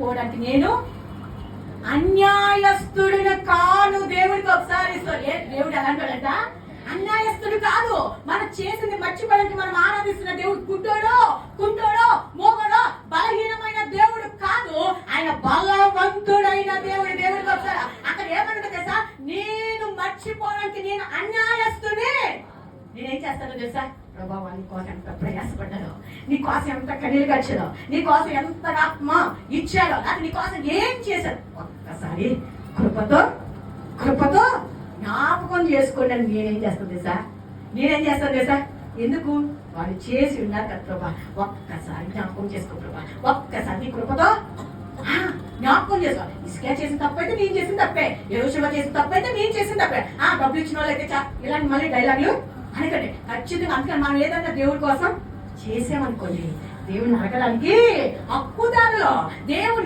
పోవడానికి నేను అన్యాయస్తుడిని కాను. దేవుడికి ఒకసారి ఇస్తాడు. ఏ దేవుడు ఎలాంటాడంట అన్యాయస్తుడు కాదు. మనం చేసింది మర్చిపోవడానికి మనం ఆరాధిస్తున్న దేవుడు కుంటోడో కుంటోడో మోగడో బలహీనమైన దేవుడు కాదు. ఆయన బలవంతుడైన దేవుడు. దేవుడికి ఒకసారి అక్కడ ఏమన్నా తెలుసా? నేను మర్చిపోవడానికి నేను అన్యాయస్తుడే నేనేం చేస్తాను తెలుసా? ప్రభావ నీ కోసం ఎంత ప్రయాసపడ్డానో నీ కోసం ఎంత కన్నీళ్ళు గడిచాడో నీ కోసం ఎంత ఆత్మ ఇచ్చాడో అది నీ కోసం ఏం చేశాడు ఒక్కసారి కృపతో కృపతో జ్ఞాపకం చేసుకోండి నేనేం చేస్తాను తెలుసా? నేనేం చేస్తాను తెలుసా? ఎందుకు? వాళ్ళు చేసి ఉన్నారు కదా ప్రభా. ఒక్కసారి జ్ఞాపకం చేసుకో ప్రభా. ఒక్కసారి నీ కృపతో జ్ఞాపకం చేసుకో. ఇసుకే చేసిన తప్పైతే నేను చేసిన తప్పే. ఎరుషువ చేసిన తప్పైతే నేను చేసిన తప్పే. ఆ డబ్బులు ఇచ్చిన వాళ్ళు చా ఇలాంటి మళ్ళీ డైలాగులు అనకండి ఖచ్చితంగా అందుకని మనం ఏదన్నా దేవుడి కోసం చేసామనుకోండి దేవుని అడగడానికి హక్కుదారులో దేవుడికి